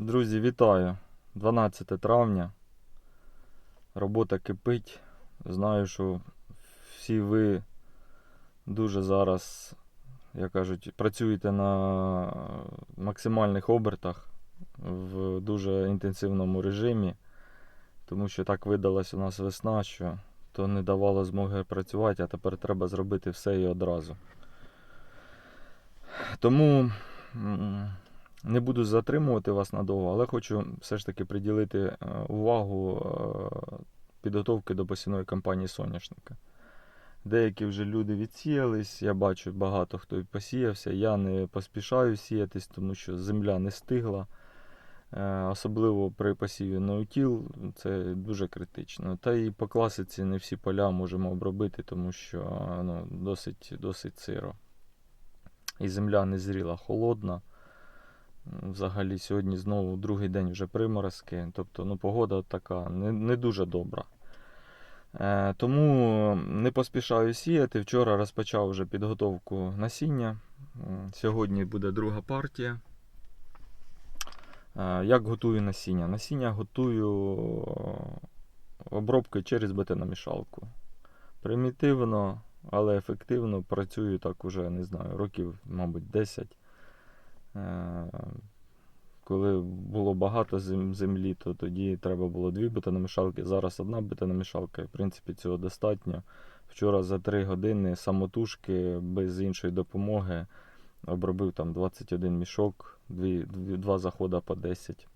Друзі, вітаю! 12 травня. Робота кипить. Знаю, що всі ви дуже зараз, як кажуть, працюєте на максимальних обертах в дуже інтенсивному режимі, тому що так видалась у нас весна, що то не давало змоги працювати, а тепер треба зробити все і одразу. Тому не буду затримувати вас надовго, але хочу все ж таки приділити е, увагу е, підготовки до посівної кампанії соняшника. Деякі вже люди відсіялись, я бачу багато хто посіявся. Я не поспішаю сіятись, тому що земля не стигла. Е, Особливо при посіві ноутіл це дуже критично. Та і по класиці не всі поля можемо обробити, тому що ну, досить, досить сиро. І земля не зріла, холодна. Взагалі сьогодні знову другий день вже приморозки. Тобто ну, погода така не, не дуже добра. Е, тому не поспішаю сіяти. Вчора розпочав вже підготовку насіння. Сьогодні буде друга партія. Е, Як готую насіння? Насіння готую обробкою через бетономішалку. Примітивно, але ефективно працюю так уже, не знаю, років, мабуть, 10. Е, Коли було багато землі, то тоді треба було дві бетономішалки. Зараз одна бетономішалка, і в принципі цього достатньо. Вчора за 3 години самотужки без іншої допомоги обробив там 21 мішок, дві, дві, два заходи по 10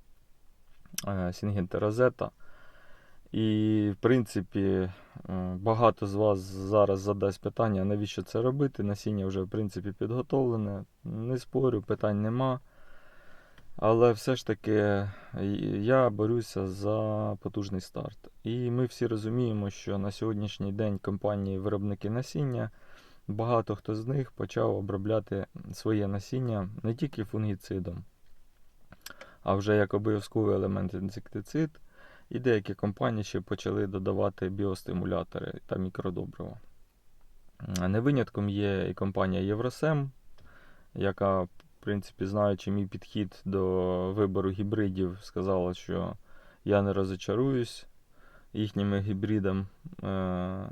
е, Сінгенти Розета. І, в принципі, е, багато з вас зараз задасть питання, навіщо це робити. Насіння вже, в принципі, підготовлене. Не спорю, питань нема. Але все ж таки я борюся за потужний старт. І ми всі розуміємо, що на сьогоднішній день компанії виробники насіння, багато хто з них почав обробляти своє насіння не тільки фунгіцидом, а вже як обов'язковий елемент інсектицид. І деякі компанії ще почали додавати біостимулятори та мікродобрива. Не винятком є і компанія Євросем, яка, в принципі, знаючи мій підхід до вибору гібридів, сказала, що я не розочаруюсь їхніми гібридом. Е,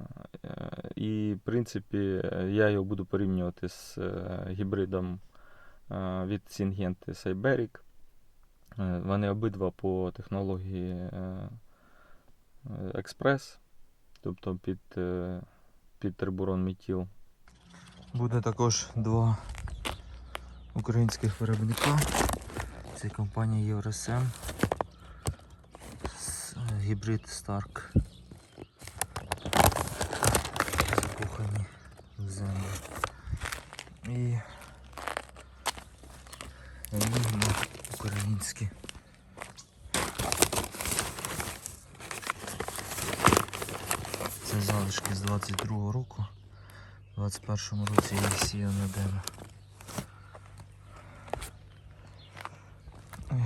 І, в принципі, я його буду порівнювати з е, гібридом е, від Syngenta Cyberic. Е, Вони обидва по технології е, експрес, тобто під, е, під трибурон Мітіл. Буде також два українських виробника. Це компанія Євросем. Гібрид Старк. Закохані в землю. І Енігма українські. Це залишки з 22-го року. У 21-му році я їх на дерево.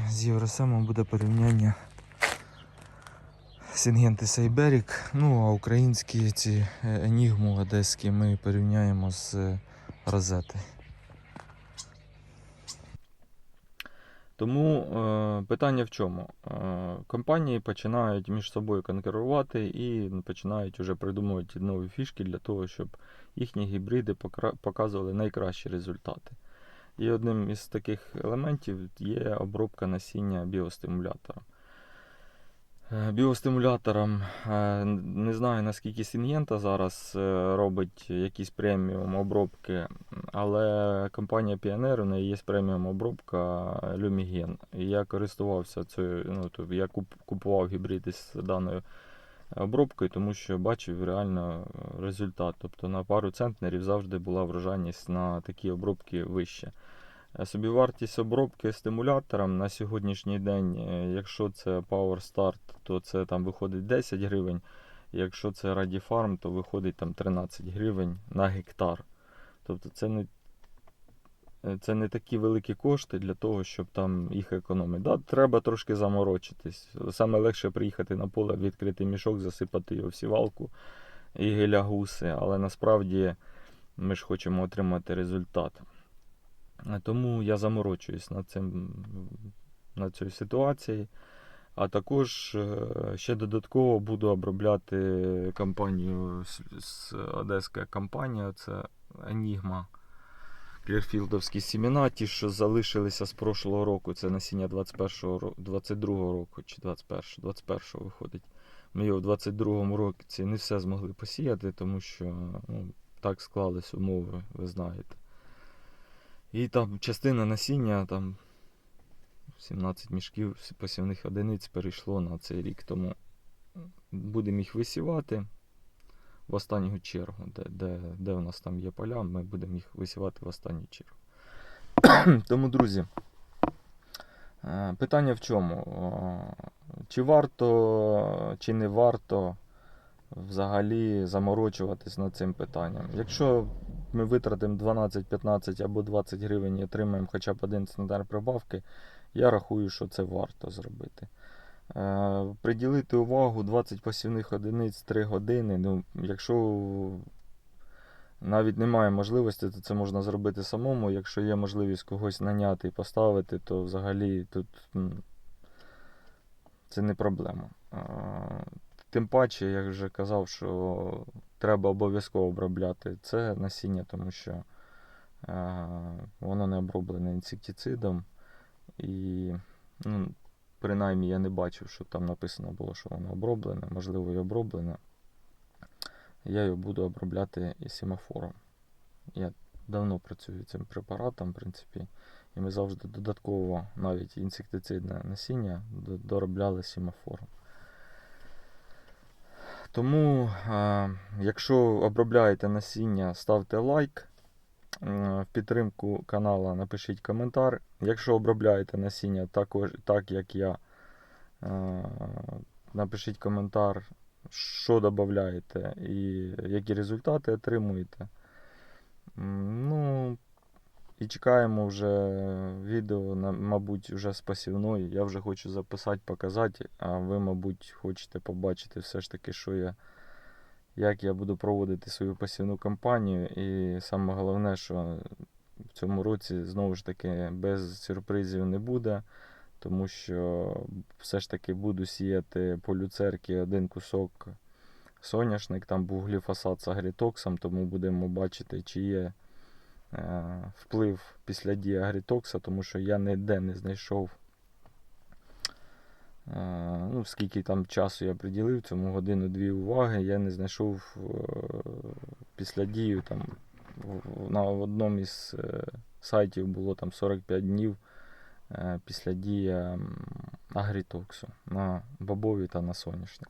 З Євросемом буде порівняння Сінгенти Сайберік. Ну, а українські ці е, Енігму одеські ми порівняємо з е, Розети. Тому е, питання в чому? Е, компанії починають між собою конкурувати і починають вже придумувати нові фішки для того, щоб їхні гібриди показували найкращі результати. І одним із таких елементів є обробка насіння біостимулятором. Е, Біостимулятором е, не знаю наскільки Сінгента зараз е, робить якісь преміум обробки, але компанія Pioneer, у неї є преміум обробка Lumigen. Я користувався цією, ну, тобто я купував гібриди з даною обробкою, тому що бачив реально результат. Тобто на пару центнерів завжди була врожайність на такі обробки вища. Е, Собівартість обробки стимулятором на сьогоднішній день, е, якщо це Power Start, то це там виходить 10 гривень. Якщо це Farm, то виходить там 13 гривень на гектар. Тобто це не, е, це не такі великі кошти для того, щоб там їх економити. Да, треба трошки заморочитись. Саме легше приїхати на поле, відкрити мішок, засипати його в сівалку і гиля гуси. Але насправді ми ж хочемо отримати результат. Тому я заморочуюсь над цим на цій ситуації. А також е, ще додатково буду обробляти компанію з, Одеська компанія, це Enigma. Клірфілдовські сімена, ті, що залишилися з прошлого року, це насіння 21-го, ро- 22-го року чи 21-го, 21-го виходить. Ми його в 22-му році не все змогли посіяти, тому що ну, так склались умови, ви знаєте. І там частина насіння, там 17 мішків посівних одиниць перейшло на цей рік. Тому будемо їх висівати в останню чергу, де, де, де у нас там є поля, ми будемо їх висівати в останню чергу. Тому, друзі, е, питання в чому? Чи варто, чи не варто взагалі заморочуватись над цим питанням? Якщо ми витратимо 12, 15 або 20 гривень і отримаємо хоча б один стандарт прибавки, я рахую, що це варто зробити. Е, Приділити увагу 20 посівних одиниць 3 години. Ну, якщо навіть немає можливості, то це можна зробити самому. Якщо є можливість когось наняти і поставити, то взагалі тут це не проблема. Тим паче, як вже казав, що треба обов'язково обробляти це насіння, тому що е, воно не оброблене інсектицидом. І ну, принаймні я не бачив, що там написано було, що воно оброблене, можливо, і оброблене. Я його буду обробляти і семафором. Я давно працюю цим препаратом, в принципі, і ми завжди додатково навіть інсектицидне насіння доробляли семафором. Тому, е, якщо обробляєте насіння, ставте лайк. В підтримку канала напишіть коментар. Якщо обробляєте насіння також, так як я, е, напишіть коментар, що додаєте і які результати отримуєте. Ну, і чекаємо вже відео, мабуть, вже з посівної. Я вже хочу записати, показати, а ви, мабуть, хочете побачити все ж таки, що я, як я буду проводити свою посівну кампанію. І саме головне, що в цьому році знову ж таки без сюрпризів не буде, тому що все ж таки буду сіяти по люцерки один кусок соняшник, там був гліфосат з агрітоксом, тому будемо бачити, чи є вплив після дії агрітокса, тому що я ніде не знайшов. е, Ну, скільки там часу я приділив, цьому годину-дві уваги, я не знайшов е, після дію там на одному із е, сайтів було там 45 днів е, після дії агрітоксу на бобові та на соняшник.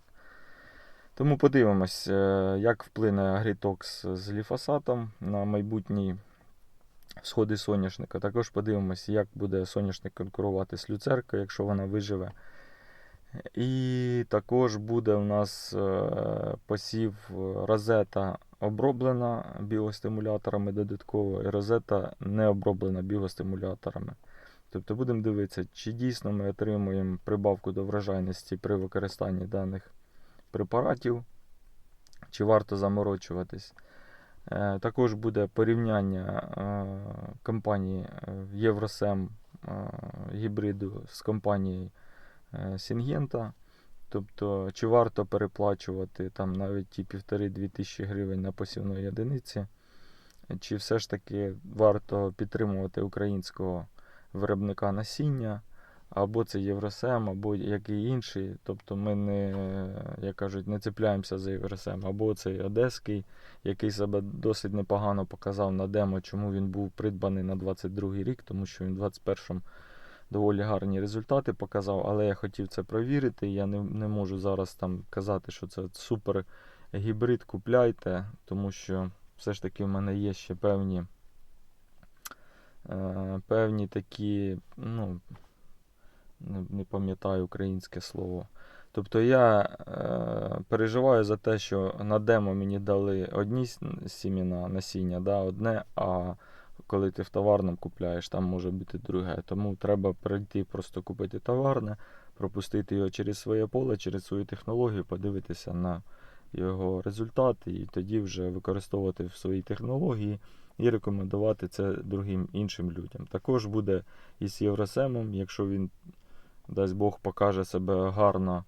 Тому подивимось, е, як вплине агрітокс з гліфосатом на майбутній сходи соняшника. Також подивимось, як буде соняшник конкурувати з люцеркою, якщо вона виживе. І також буде у нас е, посів е, розета оброблена біостимуляторами додатково, і розета не оброблена біостимуляторами. Тобто будемо дивитися, чи дійсно ми отримуємо прибавку до врожайності при використанні даних препаратів, чи варто заморочуватись. Е, Також буде порівняння е, компанії е, Євросем гібриду з компанією Сінгента. Тобто, чи варто переплачувати там навіть ті півтори-дві тисячі гривень на посівної одиниці, чи все ж таки варто підтримувати українського виробника насіння, або це Євросем, або який інший.Тобто ми не, як кажуть, не цепляємося за Євросем, або цей Одеський, який себе досить непогано показав на демо, чому він був придбаний на 22 рік, тому що він в 21-му доволі гарні результати показав, але я хотів це провірити. Я не, не можу зараз там казати, що це супер гібрид купляйте, тому що все ж таки в мене є ще певні, е, певні такі, ну, не, не пам'ятаю українське слово. Тобто я е, переживаю за те, що на демо мені дали одні с- сімена насіння, да, одне, а коли ти в товарному купляєш, там може бути друге. Тому треба прийти просто купити товарне, пропустити його через своє поле, через свою технологію, подивитися на його результат і тоді вже використовувати в своїй технології і рекомендувати це другим іншим людям. Також буде із Євросемом, якщо він дасть Бог покаже себе гарно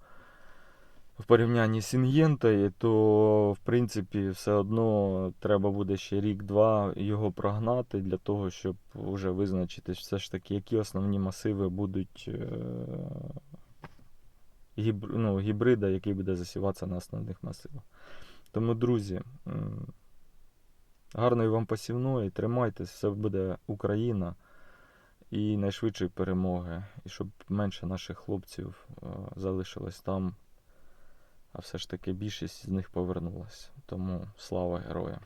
в порівнянні з Інгентою, то в принципі все одно треба буде ще рік-два його прогнати для того, щоб вже визначитись все ж таки, які основні масиви будуть е, ну, гібрида, який буде засіватися на основних масивах. Тому, друзі, гарної вам посівної, тримайтесь, все буде Україна і найшвидшої перемоги. І щоб менше наших хлопців е, залишилось там, а все ж таки більшість з них повернулась. Тому слава героям!